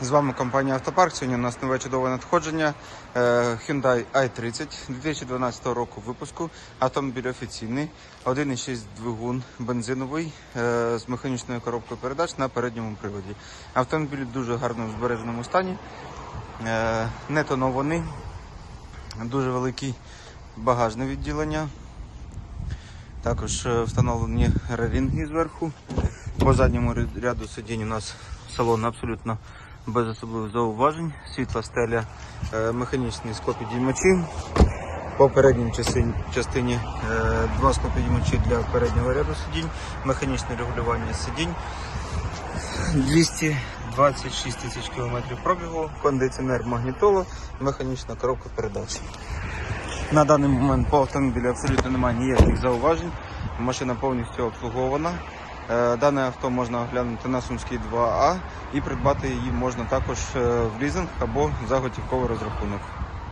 З вами компанія Автопарк. Сьогодні у нас нове чудове надходження е, Hyundai i30 2012 року випуску. Автомобіль офіційний, 1,6 двигун бензиновий е, з механічною коробкою передач на передньому приводі. Автомобіль в дуже гарному збереженому стані, е, не тонований, дуже великий багажне відділення. Також встановлені рерінги зверху. По задньому ряду сидінь у нас салон абсолютно без особливих зауважень. Світла стеля, е, механічні склопідіймачі. По передній частині, частині е, два склопідіймачі для переднього ряду сидінь, механічне регулювання сидінь. 226 тисяч кілометрів пробігу, кондиціонер магнітола, механічна коробка передач. На даний момент по автомобілю абсолютно немає ніяких зауважень. Машина повністю обслугована. Е, Дане авто можна оглянути на Сумській 2А і придбати її можна також е, в лізинг або за готівковий розрахунок.